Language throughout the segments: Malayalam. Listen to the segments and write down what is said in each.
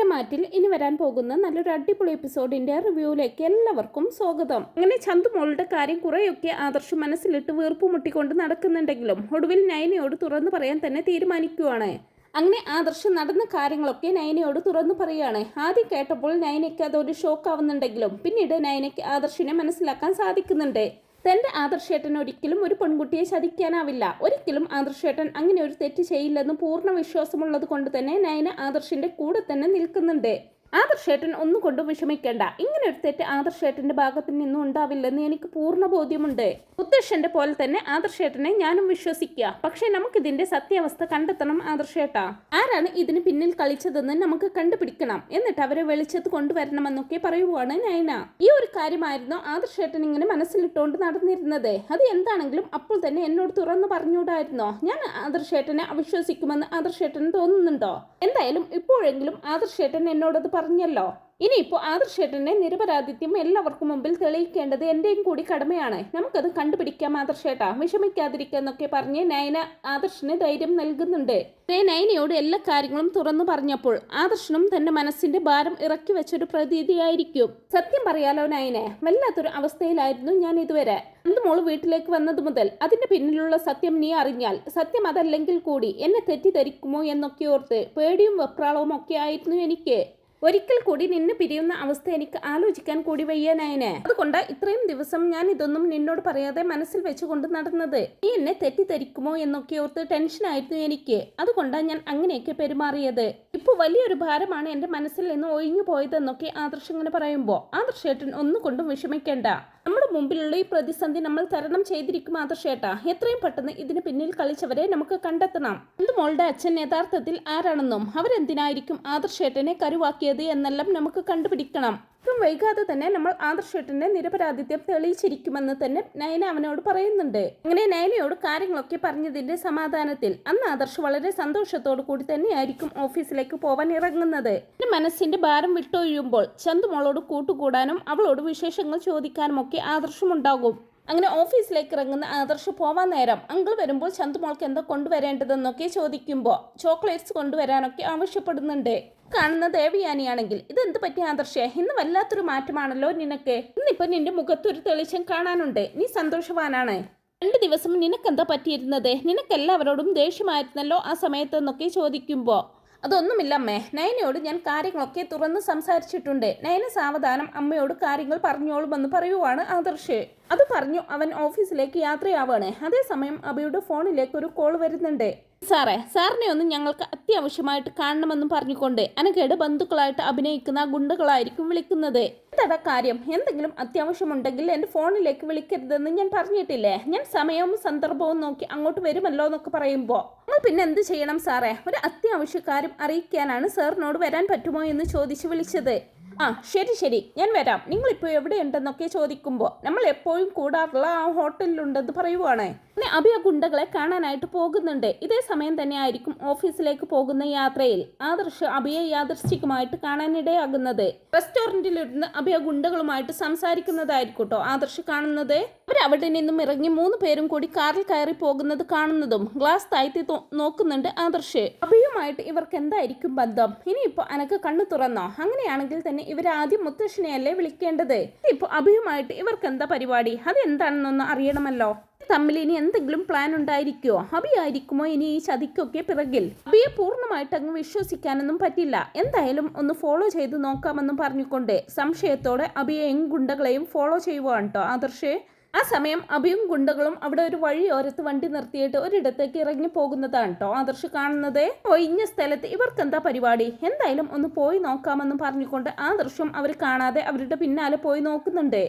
അക്ഷരമാറ്റിൽ ഇനി വരാൻ പോകുന്ന നല്ലൊരു അടിപൊളി എപ്പിസോഡിന്റെ റിവ്യൂവിലേക്ക് എല്ലാവർക്കും സ്വാഗതം. അങ്ങനെ ചന്തുമോളുടെ കാര്യം കുറെയൊക്കെ ആദർശ് മനസ്സിലിട്ട് വീർപ്പ് മുട്ടിക്കൊണ്ട് നടക്കുന്നുണ്ടെങ്കിലും ഒടുവിൽ നയനയോട് തുറന്നു പറയാൻ തന്നെ തീരുമാനിക്കുവാണ്. അങ്ങനെ ആദർശ് നടന്ന കാര്യങ്ങളൊക്കെ നയനയോട് തുറന്നു പറയുകയാണ്. ആദ്യം കേട്ടപ്പോൾ നയനയ്ക്ക് അതൊരു ഷോക്ക് ആവുന്നുണ്ടെങ്കിലും പിന്നീട് നയനയ്ക്ക് ആദർശിനെ മനസ്സിലാക്കാൻ സാധിക്കുന്നുണ്ട്. തന്റെ ആദർശേട്ടൻ ഒരിക്കലും ഒരു പെൺകുട്ടിയെ ചതിക്കാനാവില്ല. ഒരിക്കലും ആദർശേട്ടൻ അങ്ങനെ ഒരു തെറ്റ് ചെയ്യില്ലെന്ന് പൂർണ വിശ്വാസമുള്ളത് കൊണ്ട് തന്നെ നയന ആദർശിന്റെ കൂടെ തന്നെ നിൽക്കുന്നുണ്ട്. ആദർശേട്ടൻ ഒന്നുകൊണ്ടും വിഷമിക്കേണ്ട. ഇങ്ങനെ ഒരു തെറ്റ് ആദർശേട്ടന്റെ ഭാഗത്ത് നിന്നും ഉണ്ടാവില്ലെന്ന് എനിക്ക് പൂർണ ബോധ്യമുണ്ട്. മുത്തശ്ശന്റെ പോലെ തന്നെ ആദർശേട്ടനെ ഞാനും വിശ്വസിക്കുക പക്ഷേ നമുക്കിതിന്റെ സത്യാവസ്ഥ കണ്ടെത്തണം ആദർശേട്ട ആരാണ് ഇതിന് പിന്നിൽ കളിച്ചതെന്ന് നമുക്ക് കണ്ടുപിടിക്കണം. എന്നിട്ട് അവരെ വെളിച്ചത്ത് കൊണ്ടുവരണമെന്നൊക്കെ പറയുവാണ് നയന. ഈ ഒരു കാര്യമായിരുന്നു ആദർശേട്ടൻ ഇങ്ങനെ മനസ്സിലിട്ടുകൊണ്ട് നടന്നിരുന്നത്. അത് എന്താണെങ്കിലും അപ്പോൾ തന്നെ എന്നോട് തുറന്നു പറഞ്ഞുകൂടായിരുന്നോ? ഞാൻ ആദർശേട്ടനെ അവിശ്വസിക്കുമെന്ന് ആദർശേട്ടന് തോന്നുന്നുണ്ടോ? എന്തായാലും ഇപ്പോഴെങ്കിലും ആദർശേട്ടൻ എന്നോടത് പറഞ്ഞല്ലോ. ഇനിയിപ്പോൾ ആദർശേട്ടനെ നിരപരാധിത്യം എല്ലാവർക്കും മുമ്പിൽ തെളിയിക്കേണ്ടത് എന്റെയും കൂടി കടമയാണ്. നമുക്കത് കണ്ടുപിടിക്കാം ആദർശേട്ടാ വിഷമിക്കാതിരിക്കുക എന്നൊക്കെ പറഞ്ഞ് നയന ആദർശന് ധൈര്യം നൽകുന്നുണ്ട്. നയനയോട് എല്ലാ കാര്യങ്ങളും തുറന്നു പറഞ്ഞപ്പോൾ ആദർശനും തന്റെ മനസ്സിന്റെ ഭാരം ഇറക്കി വെച്ചൊരു പ്രതീതിയായിരിക്കും. സത്യം പറയാലോ നയനെ വല്ലാത്തൊരു അവസ്ഥയിലായിരുന്നു ഞാൻ ഇതുവരെ. അന്ന് മോൾ വീട്ടിലേക്ക് വന്നത് മുതൽ അതിന്റെ പിന്നിലുള്ള സത്യം നീ അറിഞ്ഞാൽ സത്യം അതല്ലെങ്കിൽ കൂടി എന്നെ തെറ്റിദ്ധരിക്കുമോ എന്നൊക്കെ ഓർത്ത് പേടിയും വെപ്രാളവും ഒക്കെ ആയിരുന്നു എനിക്ക്. ഒരിക്കൽ കൂടി നിന്നെ പിരിയുന്ന അവസ്ഥ എനിക്ക് ആലോചിക്കാൻ കൂടി വയ്യാനായന് അതുകൊണ്ട് ഇത്രയും ദിവസം ഞാൻ ഇതൊന്നും നിന്നോട് പറയാതെ മനസ്സിൽ വെച്ചുകൊണ്ട് നടന്നത്. നീ എന്നെ തെറ്റിദ്ധരിക്കുമോ എന്നൊക്കെ ഓർത്ത് ടെൻഷനായിരുന്നു എനിക്ക്. അതുകൊണ്ടാണ് ഞാൻ അങ്ങനെയൊക്കെ പെരുമാറിയത്. ഇപ്പോൾ വലിയൊരു ഭാരമാണ് എന്റെ മനസ്സിൽ നിന്ന് ഒഴിഞ്ഞു പോയതെന്നൊക്കെ ആദർശ് ഇങ്ങനെ പറയുമ്പോൾ ആദർശേട്ടൻ ഒന്നുകൊണ്ടും വിഷമിക്കേണ്ട. നമ്മുടെ മുമ്പിലുള്ള ഈ പ്രതിസന്ധി നമ്മൾ തരണം ചെയ്തിരിക്കും ആദർശേട്ടാ എത്രയും പെട്ടെന്ന് ഇതിന് പിന്നിൽ കളിച്ചവരെ നമുക്ക് കണ്ടെത്തണം. എന്ത് മോളുടെ അച്ഛൻ യഥാർത്ഥത്തിൽ ആരാണെന്നും അവരെന്തിനായിരിക്കും ആദർശേട്ടനെ കരുവാക്കിയത് എന്നെല്ലാം നമുക്ക് കണ്ടുപിടിക്കണം. ഒട്ടും വൈകാതെ തന്നെ നമ്മൾ ആദർശേട്ടന്റെ നിരപരാധിത്യം തെളിയിച്ചിരിക്കുമെന്ന് തന്നെ നയന അവനോട് പറയുന്നുണ്ട്. അങ്ങനെ നയനയോട് കാര്യങ്ങളൊക്കെ പറഞ്ഞതിന്റെ സമാധാനത്തിൽ അന്ന് ആദർശ് വളരെ സന്തോഷത്തോടു കൂടി തന്നെയായിരിക്കും ഓഫീസിലേക്ക് പോവാൻ ഇറങ്ങുന്നത്. മനസ്സിന്റെ ഭാരം വിട്ടൊഴിയുമ്പോൾ ചന്തുമോളോട് കൂട്ടുകൂടാനും അവളോട് വിശേഷങ്ങൾ ചോദിക്കാനും ഒക്കെ ആദർശമുണ്ടാകും. അങ്ങനെ ഓഫീസിലേക്ക് ഇറങ്ങുന്ന ആദർശ് പോവാൻ നേരം അങ്കിൾ വരുമ്പോൾ ചന്തുമോൾക്ക് എന്താ കൊണ്ടുവരേണ്ടതെന്നൊക്കെ ചോദിക്കുമ്പോൾ ചോക്ലേറ്റ്സ് കൊണ്ടുവരാനൊക്കെ ആവശ്യപ്പെടുന്നുണ്ട്. കാണുന്ന ദേവയാനിയാണെങ്കിൽ ഇത് എന്ത് പറ്റിയ ആദർശേ? ഇന്ന് വല്ലാത്തൊരു മാറ്റമാണല്ലോ നിനക്ക്. ഇന്നിപ്പോ നിന്റെ മുഖത്തൊരു തെളിച്ചം കാണാനുണ്ട്. നീ സന്തോഷവാനാണ്. രണ്ട് ദിവസം നിനക്കെന്താ പറ്റിയിരുന്നത്? നിനക്കെല്ലാവരോടും ദേഷ്യമായിരുന്നല്ലോ ആ സമയത്തെന്നൊക്കെ ചോദിക്കുമ്പോൾ അതൊന്നുമില്ല അമ്മേ. നയനയോട് ഞാൻ കാര്യങ്ങളൊക്കെ തുറന്ന് സംസാരിച്ചിട്ടുണ്ട്. നയന സാവധാനം അമ്മയോട് കാര്യങ്ങൾ പറഞ്ഞോളുമെന്ന് പറയുവാണ് ആദർശ്. അത് പറഞ്ഞു അവൻ ഓഫീസിലേക്ക് യാത്രയാവാണ്. അതേസമയം അബിയുടെ ഫോണിലേക്ക് ഒരു കോൾ വരുന്നുണ്ട്. സാറേ സാറിനെ ഒന്ന് ഞങ്ങൾക്ക് അത്യാവശ്യമായിട്ട് കാണണമെന്ന് പറഞ്ഞുകൊണ്ട് അനക്കേട് ബന്ധുക്കളായിട്ട് അഭിനയിക്കുന്ന ഗുണ്ടകളായിരിക്കും വിളിക്കുന്നത്. എന്താ കാര്യം? എന്തെങ്കിലും അത്യാവശ്യമുണ്ടെങ്കിൽ എന്റെ ഫോണിലേക്ക് വിളിക്കരുതെന്ന് ഞാൻ പറഞ്ഞിട്ടില്ലേ? ഞാൻ സമയവും സന്ദർഭവും നോക്കി അങ്ങോട്ട് വരുമല്ലോ എന്നൊക്കെ പറയുമ്പോൾ നമ്മൾ പിന്നെ എന്ത് ചെയ്യണം സാറേ? ഒരു അത്യാവശ്യ കാര്യം അറിയിക്കാനാണ് സാറിനോട് വരാൻ പറ്റുമോ എന്ന് ചോദിച്ച് വിളിച്ചത്. ആ ശരി ശരി. ഞാൻ വരാം. നിങ്ങളിപ്പോൾ എവിടെയുണ്ടെന്നൊക്കെ ചോദിക്കുമ്പോൾ നമ്മൾ എപ്പോഴും കൂടാറുള്ള ആ ഹോട്ടലിലുണ്ടെന്ന് പറയുവാണ്. പിന്നെ അഭി ആ ഗുണ്ടകളെ കാണാനായിട്ട് പോകുന്നുണ്ട്. ഇതേ സമയം തന്നെ ആയിരിക്കും ഓഫീസിലേക്ക് പോകുന്ന യാത്രയിൽ. ആദർശ് അഭിയെ യാദർശികമായിട്ട് കാണാനിടയാകുന്നത്. റെസ്റ്റോറന്റിലിരുന്ന് അഭി ആ ഗുണ്ടകളുമായിട്ട് സംസാരിക്കുന്നതായിരിക്കും കേട്ടോ ആദർശ് കാണുന്നത്. അവർ അവിടെ നിന്നും ഇറങ്ങി മൂന്ന് പേരും കൂടി കാറിൽ കയറി പോകുന്നത് കാണുന്നതും ഗ്ലാസ് താഴ്ത്തി നോക്കുന്നുണ്ട് ആദർശ്. അഭിയുമായിട്ട് ഇവർക്ക് എന്തായിരിക്കും ബന്ധം? ഇനിയിപ്പോ അനക്ക് കണ്ണു തുറന്നോ? അങ്ങനെയാണെങ്കിൽ തന്നെ ഇവരാദ്യം മുത്തശ്ശനെയല്ലേ വിളിക്കേണ്ടത്? ഇപ്പൊ അഭിയുമായിട്ട് ഇവർക്ക് എന്താ പരിപാടി? അത് എന്താണെന്നൊന്ന് അറിയണമല്ലോ. തമ്മിൽ ഇനി എന്തെങ്കിലും പ്ലാൻ ഉണ്ടായിരിക്കുമോ ആയിരിക്കുമോ ഇനി ഈ ചതിക്കൊക്കെ പിറകിൽ? അബിയെ പൂർണമായിട്ട് അങ്ങ് വിശ്വസിക്കാനൊന്നും പറ്റില്ല. എന്തായാലും ഒന്ന് ഫോളോ ചെയ്ത് നോക്കാമെന്നും പറഞ്ഞുകൊണ്ട് സംശയത്തോടെ അബിയെയും ഗുണ്ടകളെയും ഫോളോ ചെയ്യുവാണ് കേട്ടോ ആദർശേ. ആ സമയം അഭിയും ഗുണ്ടകളും അവിടെ ഒരു വഴിയോരത്ത് വണ്ടി നിർത്തിയിട്ട് ഒരിടത്തേക്ക് ഇറങ്ങി പോകുന്നതാണ് കേട്ടോ ആദർശ് കാണുന്നത് ഒഴിഞ്ഞ സ്ഥലത്ത് ഇവർക്ക് എന്താ പരിപാടി? എന്തായാലും ഒന്ന് പോയി നോക്കാമെന്ന് പറഞ്ഞുകൊണ്ട് ആദർശം അവർ കാണാതെ അവരുടെ പിന്നാലെ പോയി നോക്കുന്നുണ്ട്.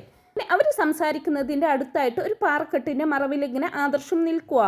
അവർ സംസാരിക്കുന്നതിന്റെ അടുത്തായിട്ട് ഒരു പാറക്കെട്ടിന്റെ മറവിലിങ്ങനെ ആദർശം നിൽക്കുക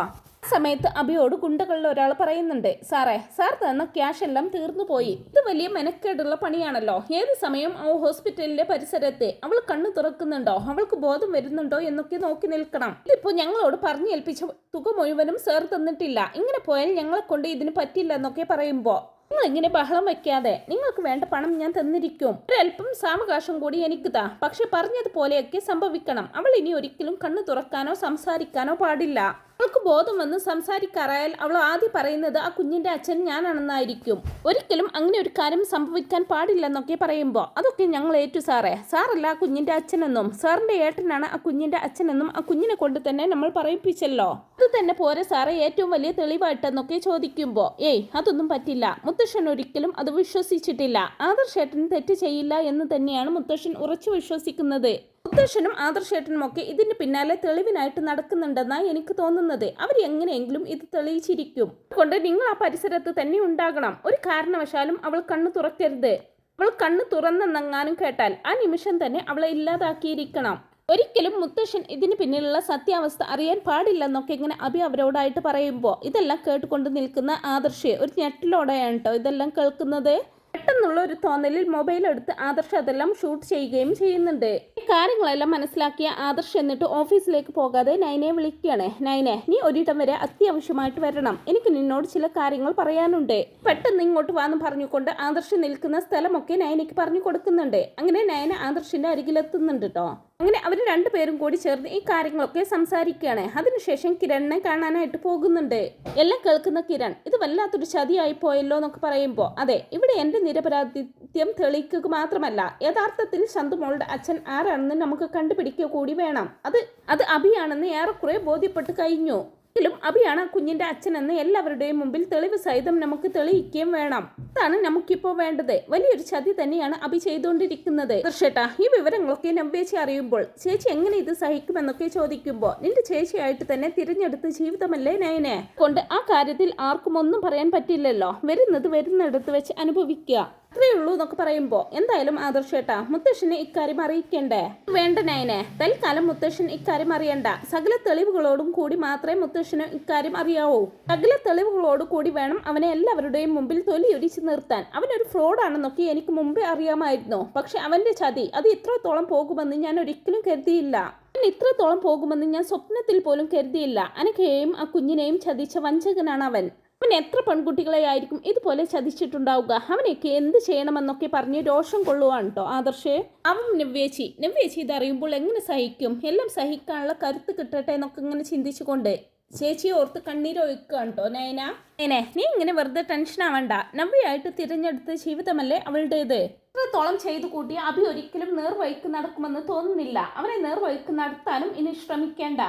സമയത്ത് അഭിയോട് ഗുണ്ടകളിൽ ഒരാൾ പറയുന്നുണ്ട് സാറേ സാർ തന്ന ക്യാഷ് എല്ലാം തീർന്നു പോയി. ഇത് വലിയ മെനക്കേടുള്ള പണിയാണല്ലോ. ഏത് സമയം ആ ഹോസ്പിറ്റലിന്റെ പരിസരത്തെ അവൾ കണ്ണു തുറക്കുന്നുണ്ടോ? അവൾക്ക് ബോധം വരുന്നുണ്ടോ എന്നൊക്കെ നോക്കി നിൽക്കണം. ഇതിപ്പോൾ ഞങ്ങളോട് പറഞ്ഞേൽപ്പിച്ച തുക മുഴുവനും സാർ തന്നിട്ടില്ല. ഇങ്ങനെ പോയാൽ ഞങ്ങളെ കൊണ്ട് ഇതിന് പറ്റില്ല എന്നൊക്കെ പറയുമ്പോൾ നിങ്ങൾ ഇങ്ങനെ ബഹളം വെക്കാതെ നിങ്ങൾക്ക് വേണ്ട പണം ഞാൻ തന്നിരിക്കും. ഒരൽപ്പം സാവകാശം കൂടി എനിക്ക് താ. പക്ഷെ പറഞ്ഞതുപോലെയൊക്കെ സംഭവിക്കണം. അവൾ ഇനി ഒരിക്കലും കണ്ണു തുറക്കാനോ സംസാരിക്കാനോ പാടില്ല. അവൾക്ക് ബോധം വന്ന് സംസാരിക്കാറായാൽ അവൾ ആദ്യം പറയുന്നത് ആ കുഞ്ഞിന്റെ അച്ഛൻ ഞാനാണെന്നായിരിക്കും. ഒരിക്കലും അങ്ങനെ ഒരു കാര്യം സംഭവിക്കാൻ പാടില്ലെന്നൊക്കെ പറയുമ്പോൾ അതൊക്കെ ഞങ്ങൾ ഏറ്റു സാറേ. സാറല്ല ആ കുഞ്ഞിന്റെ അച്ഛനെന്നും. സാറിന്റെ ഏട്ടനാണ് ആ കുഞ്ഞിന്റെ അച്ഛനെന്നും ആ കുഞ്ഞിനെ കൊണ്ട് തന്നെ നമ്മൾ പറയിപ്പിച്ചല്ലോ. അത് തന്നെ പോരെ സാറേ ഏറ്റവും വലിയ തെളിവായിട്ടെന്നൊക്കെ ചോദിക്കുമ്പോൾ ഏയ് അതൊന്നും പറ്റില്ല. മുത്തശ്ശൻ ഒരിക്കലും അത് വിശ്വസിച്ചിട്ടില്ല. ആദർശേട്ടൻ തെറ്റ് ചെയ്യില്ല എന്ന് തന്നെയാണ് മുത്തശ്ശൻ ഉറച്ചു വിശ്വസിക്കുന്നത്. മുത്തശ്ശനും ആദർശേട്ടനും ഒക്കെ ഇതിന് പിന്നാലെ തെളിവിനായിട്ട് നടക്കുന്നുണ്ടെന്നാണ് എനിക്ക് തോന്നുന്നത്. അവർ എങ്ങനെയെങ്കിലും ഇത് തെളിയിച്ചിരിക്കും. അതുകൊണ്ട് നിങ്ങൾ ആ പരിസരത്ത് തന്നെ ഉണ്ടാകണം. ഒരു കാരണവശാലും അവൾ കണ്ണു തുറക്കരുത്. അവൾ കണ്ണു തുറന്നെന്നെങ്ങാനും കേട്ടാൽ ആ നിമിഷം തന്നെ അവളെ ഇല്ലാതാക്കിയിരിക്കണം. ഒരിക്കലും മുത്തശ്ശൻ ഇതിന് പിന്നിലുള്ള സത്യാവസ്ഥ അറിയാൻ പാടില്ലെന്നൊക്കെ ഇങ്ങനെ അഭി അവരോടായിട്ട് പറയുമ്പോൾ ഇതെല്ലാം കേട്ടുകൊണ്ട് നിൽക്കുന്ന ആദർശേ ഒരു ഞെട്ടിലോടെയാണ് കേട്ടോ ഇതെല്ലാം കേൾക്കുന്നത്? പെട്ടെന്നുള്ള ഒരു തോന്നലിൽ മൊബൈൽ എടുത്ത് ആദർശ് അതെല്ലാം ഷൂട്ട് ചെയ്യുകയും ചെയ്യുന്നുണ്ട്. കാര്യങ്ങളെല്ലാം മനസ്സിലാക്കിയ ആദർശ് എന്നിട്ട് ഓഫീസിലേക്ക് പോകാതെ നൈനെ വിളിക്കുകയാണ്. നൈനെ നീ ഒരിടം വരെ അത്യാവശ്യമായിട്ട് വരണം. എനിക്ക് നിന്നോട് ചില കാര്യങ്ങൾ പറയാനുണ്ട്. പെട്ടെന്ന് ഇങ്ങോട്ട് വാന്ന് പറഞ്ഞുകൊണ്ട് ആദർശ് നിൽക്കുന്ന സ്ഥലമൊക്കെ നൈനയ്ക്ക് പറഞ്ഞു കൊടുക്കുന്നുണ്ട്. അങ്ങനെ നയന ആദർശിന്റെ അരികിലെത്തുന്നുണ്ട് കേട്ടോ അങ്ങനെ അവർ രണ്ടുപേരും കൂടി ചേർന്ന് ഈ കാര്യങ്ങളൊക്കെ സംസാരിക്കുകയാണ്. അതിനുശേഷം കിരണിനെ കാണാനായിട്ട് പോകുന്നുണ്ട്. എല്ലാം കേൾക്കുന്ന കിരൺ ഇത് വല്ലാത്തൊരു ചതിയായി പോയല്ലോ എന്നൊക്കെ പറയുമ്പോൾ അതെ ഇവിടെ എന്റെ നിരപരാധിത്യം തെളിയിക്കുക മാത്രമല്ല യഥാർത്ഥത്തിൽ ശന്തുമോളുടെ അച്ഛൻ ആരാണെന്ന് നമുക്ക് കണ്ടുപിടിക്കുക കൂടി വേണം. അത് അത് അഭിയാണെന്ന് ഏറെക്കുറെ ബോധ്യപ്പെട്ട് കഴിഞ്ഞു. എങ്കിലും അഭിയാണ് കുഞ്ഞിന്റെ കുഞ്ഞിന്റെ അച്ഛനെന്ന് എല്ലാവരുടെയും മുമ്പിൽ തെളിവ് സഹിതം നമുക്ക് തെളിയിക്കുകയും വേണം. അതാണ് നമുക്കിപ്പോൾ വേണ്ടത്. വലിയൊരു ചതി തന്നെയാണ് അഭി ചെയ്തുകൊണ്ടിരിക്കുന്നത്. ദൃശ്യട്ടാ ഈ വിവരങ്ങളൊക്കെ നമ്പേച്ചി അറിയുമ്പോൾ ചേച്ചി എങ്ങനെ ഇത് സഹിക്കുമെന്നൊക്കെ ചോദിക്കുമ്പോൾ നിന്റെ ചേച്ചിയായിട്ട് തന്നെ തിരഞ്ഞെടുത്ത ജീവിതമല്ലേ നയനെ? കൊണ്ട് ആ കാര്യത്തിൽ ആർക്കും ഒന്നും പറയാൻ പറ്റില്ലല്ലോ. വരുന്നത് വരുന്നിടത്ത് വെച്ച് അനുഭവിക്കുക. അത്രേ ഉള്ളൂ എന്നൊക്കെ പറയുമ്പോൾ എന്തായാലും ആദർശേട്ടാ മുത്തശ്ശനെ ഇക്കാര്യം അറിയിക്കണ്ടേ? വേണ്ട നയനെ തൽക്കാലം മുത്തശ്ശൻ ഇക്കാര്യം അറിയണ്ട. സകല തെളിവുകളോടും കൂടി മാത്രമേ മുത്തശ്ശന് ഇക്കാര്യം അറിയാവൂ. സകല തെളിവുകളോട് കൂടി വേണം അവനെ എല്ലാവരുടെയും മുമ്പിൽ തൊലിയൊരിച്ച് നിർത്താൻ. അവനൊരു ഫ്രോഡാണെന്നൊക്കെ എനിക്ക് മുമ്പേ അറിയാമായിരുന്നു. പക്ഷെ അവന്റെ ചതി അത് ഇത്രത്തോളം പോകുമെന്ന് ഞാൻ ഒരിക്കലും കരുതിയില്ല. ഞാൻ ഇത്രത്തോളം പോകുമെന്ന് ഞാൻ സ്വപ്നത്തിൽ പോലും കരുതിയില്ല. അനക്കയെയും ആ കുഞ്ഞിനെയും ചതിച്ച വഞ്ചകനാണ് അവൻ അവൻ എത്ര പെൺകുട്ടികളെ ആയിരിക്കും ഇതുപോലെ ചതിച്ചിട്ടുണ്ടാവുക? അവനെയൊക്കെ എന്ത് ചെയ്യണമെന്നൊക്കെ പറഞ്ഞ് രോഷം കൊള്ളുവാണ് കേട്ടോ ആദർശേ. അവൻ നവ്യേച്ചി. നവ്യേച്ചി ഇതറിയുമ്പോൾ എങ്ങനെ സഹിക്കും? എല്ലാം സഹിക്കാനുള്ള കരുത്ത് കിട്ടട്ടെ എന്നൊക്കെ ഇങ്ങനെ ചിന്തിച്ചുകൊണ്ട്. ചേച്ചി ഓർത്ത് കണ്ണീരൊഴുക്കുകയാണ് കേട്ടോ നയന. നയനെ നീ ഇങ്ങനെ വെറുതെ ടെൻഷൻ ആവണ്ട. നവ്യയായിട്ട് തിരഞ്ഞെടുത്ത ജീവിതമല്ലേ അവളുടേത്? ഇത്രത്തോളം ചെയ്തു കൂട്ടി അഭി ഒരിക്കലും നേർവഴിക്ക് നടക്കുമെന്ന് തോന്നുന്നില്ല. അവനെ നേർവഴിക്ക് നടത്താനും ഇനി ശ്രമിക്കേണ്ട.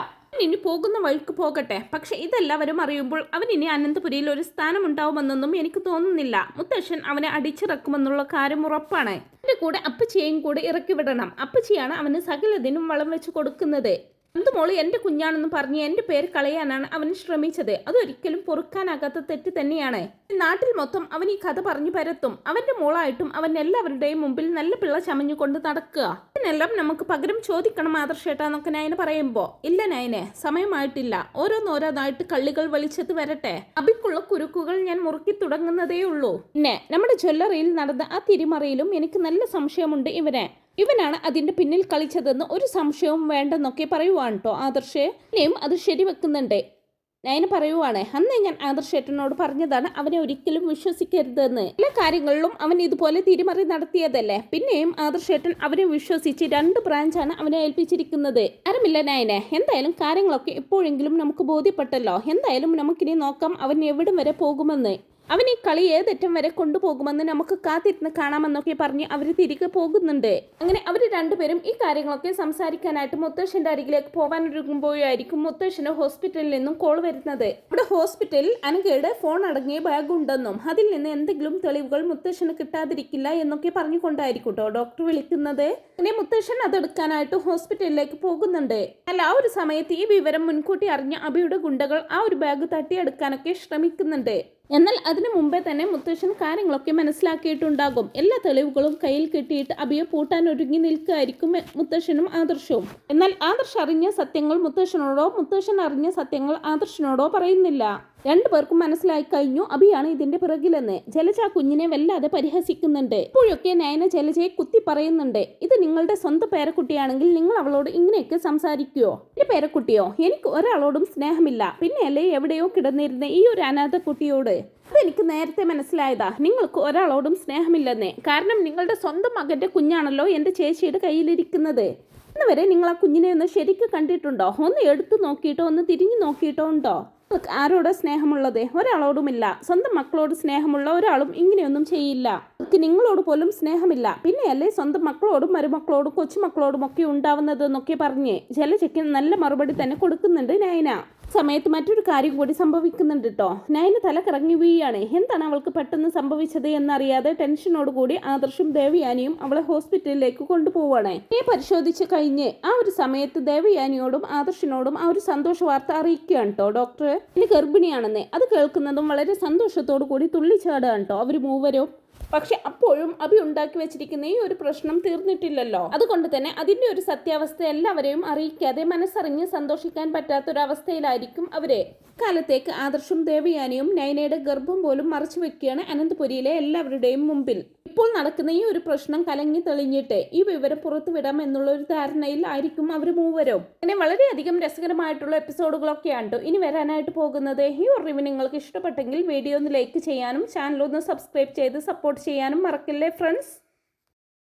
ഇനി പോകുന്ന വഴിക്ക് പോകട്ടെ. പക്ഷെ ഇതെല്ലാവരും അറിയുമ്പോൾ അവൻ ഇനി അനന്തപുരിയിൽ ഒരു സ്ഥാനം ഉണ്ടാവുമെന്നൊന്നും എനിക്ക് തോന്നുന്നില്ല. മുത്തശ്ശൻ അവനെ അടിച്ചിറക്കുമെന്നുള്ള കാര്യം ഉറപ്പാണ്. എന്റെ കൂടെ അപ്പച്ചിയെയും കൂടെ ഇറക്കി വിടണം. അപ്പച്ചിയാണ് അവന് സകലതിനും വളം വെച്ച് കൊടുക്കുന്നത്. മോൾ എന്റെ കുഞ്ഞാണെന്ന് പറഞ്ഞ് എന്റെ പേര് കളയാനാണ് അവൻ ശ്രമിച്ചത്. അതൊരിക്കലും പൊറുക്കാനാകാത്ത തെറ്റ് തന്നെയാണ്. നാട്ടിൽ മൊത്തം അവൻ ഈ കഥ പറഞ്ഞു പരത്തും. അവന്റെ മോളായിട്ടും അവൻ എല്ലാവരുടെയും മുമ്പിൽ നല്ല പിള്ള ചമഞ്ഞുകൊണ്ട് നടക്കുക. ഇതിനെല്ലാം നമുക്ക് പകരം ചോദിക്കണം ആദർശേട്ടാന്നൊക്കെ നയന പറയുമ്പോൾ ഇല്ല നയനെ സമയമായിട്ടില്ല. ഓരോന്നോരോന്നായിട്ട് കള്ളികൾ വെളിച്ചത്ത് വരട്ടെ. അബിക്കുള്ള കുരുക്കുകൾ ഞാൻ മുറുക്കി തുടങ്ങുന്നതേ ഉള്ളൂ പിന്നെ നമ്മുടെ ജ്വല്ലറിയിൽ നടന്ന ആ തിരിമറിയിലും എനിക്ക് നല്ല സംശയമുണ്ട് ഇവനെ. ഇവനാണ് അതിന്റെ പിന്നിൽ കളിച്ചതെന്ന് ഒരു സംശയവും വേണ്ടെന്നൊക്കെ പറയുവാണ് കേട്ടോ ആദർശേ. ഇനിയും അത് ശരിവെക്കുന്നുണ്ട്. ഞാൻ പറയുവാണ് അന്ന് ഞാൻ ആദർശേട്ടനോട് പറഞ്ഞതാണ് അവനെ ഒരിക്കലും വിശ്വസിക്കരുതെന്ന്. എല്ലാ കാര്യങ്ങളിലും അവൻ ഇതുപോലെ തിരിമറി നടത്തിയതല്ലേ? പിന്നെയും ആദർശേട്ടൻ അവനെ വിശ്വസിച്ച് രണ്ട് ബ്രാഞ്ചാണ് അവനെ ഏൽപ്പിച്ചിരിക്കുന്നത്. അരമില്ല നയനെ. എന്തായാലും കാര്യങ്ങളൊക്കെ എപ്പോഴെങ്കിലും നമുക്ക് ബോധ്യപ്പെട്ടല്ലോ. എന്തായാലും നമുക്കിനി നോക്കാം അവൻ എവിടം വരെ പോകുമെന്ന്. അവൻ ഈ കളി ഏതറ്റം വരെ കൊണ്ടുപോകുമെന്ന് നമുക്ക് കാത്തിരുന്ന് കാണാമെന്നൊക്കെ പറഞ്ഞ് അവർ തിരികെ പോകുന്നുണ്ട്. അങ്ങനെ അവർ രണ്ടുപേരും ഈ കാര്യങ്ങളൊക്കെ സംസാരിക്കാനായിട്ട് മുത്തശ്ശന്റെ അരികിലേക്ക് പോകാനൊരുങ്ങുമ്പോഴായിരിക്കും മുത്തശ്ശന് ഹോസ്പിറ്റലിൽ നിന്നും കോൾ വരുന്നത്. ഇവിടെ ഹോസ്പിറ്റലിൽ അനഘയുടെ ഫോൺ അടങ്ങിയ ബാഗ് ഉണ്ടെന്നും അതിൽ നിന്ന് എന്തെങ്കിലും തെളിവുകൾ മുത്തശ്ശന് കിട്ടാതിരിക്കില്ല എന്നൊക്കെ പറഞ്ഞുകൊണ്ടായിരിക്കും കേട്ടോ ഡോക്ടർ വിളിക്കുന്നത്. അങ്ങനെ മുത്തശ്ശൻ അതെടുക്കാനായിട്ട് ഹോസ്പിറ്റലിലേക്ക് പോകുന്നുണ്ട്. അല്ല ആ ഒരു സമയത്ത് ഈ വിവരം മുൻകൂട്ടി അറിഞ്ഞ അബിയുടെ ഗുണ്ടകൾ ആ ഒരു ബാഗ് തട്ടിയെടുക്കാനൊക്കെ ശ്രമിക്കുന്നുണ്ട്. എന്നാൽ അതിനു മുമ്പേ തന്നെ മുത്തശ്ശൻ കാര്യങ്ങളൊക്കെ മനസ്സിലാക്കിയിട്ടുണ്ടാകും. എല്ലാ തെളിവുകളും കയ്യിൽ കിട്ടിയിട്ട് അബിയെ പൂട്ടാൻ ഒരുങ്ങി നിൽക്കുകയായിരിക്കും മുത്തശ്ശനും ആദർശവും. എന്നാൽ ആദർശ് അറിഞ്ഞ സത്യങ്ങൾ മുത്തശ്ശനോടോ മുത്തശ്ശൻ അറിഞ്ഞ സത്യങ്ങൾ ആദർശനോടോ പറയുന്നില്ല. രണ്ടു പേർക്കും മനസ്സിലായി കഴിഞ്ഞു. അഭിയാണ് ഇതിന്റെ പിറകിലെന്ന്. ജലജ കുഞ്ഞിനെ വല്ലാതെ പരിഹസിക്കുന്നുണ്ട്. ഇപ്പോഴൊക്കെ നയന ജലജയെ കുത്തി പറയുന്നുണ്ട്. ഇത് നിങ്ങളുടെ സ്വന്തം പേരക്കുട്ടിയാണെങ്കിൽ നിങ്ങൾ അവളോട് ഇങ്ങനെയൊക്കെ സംസാരിക്കുവോ? എന്റെ പേരക്കുട്ടിയോ? എനിക്ക് ഒരാളോടും സ്നേഹമില്ല. പിന്നെയല്ലേ എവിടെയോ കിടന്നിരുന്ന ഈ ഒരു അനാഥ കുട്ടിയോട്? അതെനിക്ക് നേരത്തെ മനസ്സിലായതാ. നിങ്ങൾക്ക് ഒരാളോടും സ്നേഹമില്ലെന്നേ. കാരണം നിങ്ങളുടെ സ്വന്തം മകന്റെ കുഞ്ഞാണല്ലോ എന്റെ ചേച്ചിയുടെ കയ്യിലിരിക്കുന്നത്. ഇന്ന് വരെ നിങ്ങൾ ആ കുഞ്ഞിനെ ഒന്ന് ശരിക്കും കണ്ടിട്ടുണ്ടോ? ഒന്ന് എടുത്തു നോക്കിയിട്ടോ ഒന്ന് തിരിഞ്ഞു നോക്കിയിട്ടോ ഉണ്ടോ? ആരോട് സ്നേഹമുള്ളത്? ഒരാളോടുമില്ല. സ്വന്തം മക്കളോട് സ്നേഹമുള്ള ഒരാളും ഇങ്ങനെയൊന്നും ചെയ്യില്ല. നിങ്ങളോട് പോലും സ്നേഹമില്ല. പിന്നെയല്ലേ സ്വന്തം മക്കളോടും മരുമക്കളോടും കൊച്ചുമക്കളോടും ഒക്കെ ഉണ്ടാവുന്നത് എന്നൊക്കെ പറഞ്ഞ് ജലചയ്ക്ക് നല്ല മറുപടി തന്നെ കൊടുക്കുന്നുണ്ട് നയന. സമയത്ത് മറ്റൊരു കാര്യം കൂടി സംഭവിക്കുന്നുണ്ട് കേട്ടോ നയന് തല കറങ്ങി വീഴാണ് എന്താണ് അവൾക്ക് പെട്ടെന്ന് സംഭവിച്ചത് എന്നറിയാതെ ടെൻഷനോട് കൂടി ആദർശും ദേവയാനിയും അവളെ ഹോസ്പിറ്റലിലേക്ക് കൊണ്ടുപോവാണ്. ഈ പരിശോധിച്ച് കഴിഞ്ഞ് ആ ഒരു സമയത്ത് ദേവയാനിയോടും ആദർശിനോടും ആ ഒരു സന്തോഷ വാർത്ത അറിയിക്കുകയാണ് കേട്ടോ ഡോക്ടർ ഇനി ഗർഭിണിയാണെന്ന്. അത് കേൾക്കുന്നതും വളരെ സന്തോഷത്തോടു കൂടി തുള്ളിച്ചാടുകയാണ് കേട്ടോ അവർ മൂവരും പക്ഷെ അപ്പോഴും അഭി ഉണ്ടാക്കി വെച്ചിരിക്കുന്ന ഈ ഒരു പ്രശ്നം തീർന്നിട്ടില്ലല്ലോ. അതുകൊണ്ട് തന്നെ അതിന്റെ ഒരു സത്യാവസ്ഥ എല്ലാവരെയും അറിയിക്കാതെ മനസ്സറിഞ്ഞ് സന്തോഷിക്കാൻ പറ്റാത്ത പറ്റാത്തൊരവസ്ഥയിലായിരിക്കും അവരെ. കാലത്തേക്ക് ആദർശും ദേവയാനിയും നയനയുടെ ഗർഭം പോലും മറച്ചു വെക്കുകയാണ് അനന്തപുരിയിലെ എല്ലാവരുടെയും മുമ്പിൽ. ഇപ്പോൾ നടക്കുന്ന ഈ ഒരു പ്രശ്നം കലങ്ങി തെളിഞ്ഞിട്ട് ഈ വിവരം പുറത്തുവിടാം എന്നുള്ള ഒരു ധാരണയിൽ ആയിരിക്കും അവർ മൂവരും. അങ്ങനെ വളരെയധികം രസകരമായിട്ടുള്ള എപ്പിസോഡുകളൊക്കെയാണ് ഇനി വരാനായിട്ട് പോകുന്നത് ഈ ഒറിവ് നിങ്ങൾക്ക് ഇഷ്ടപ്പെട്ടെങ്കിൽ വീഡിയോ ഒന്ന് ലൈക്ക് ചെയ്യാനും ചാനൽ ഒന്ന് സബ്സ്ക്രൈബ് ചെയ്ത് സപ്പോർട്ട് ചെയ്യാനും മറക്കില്ലേ ഫ്രണ്ട്സ്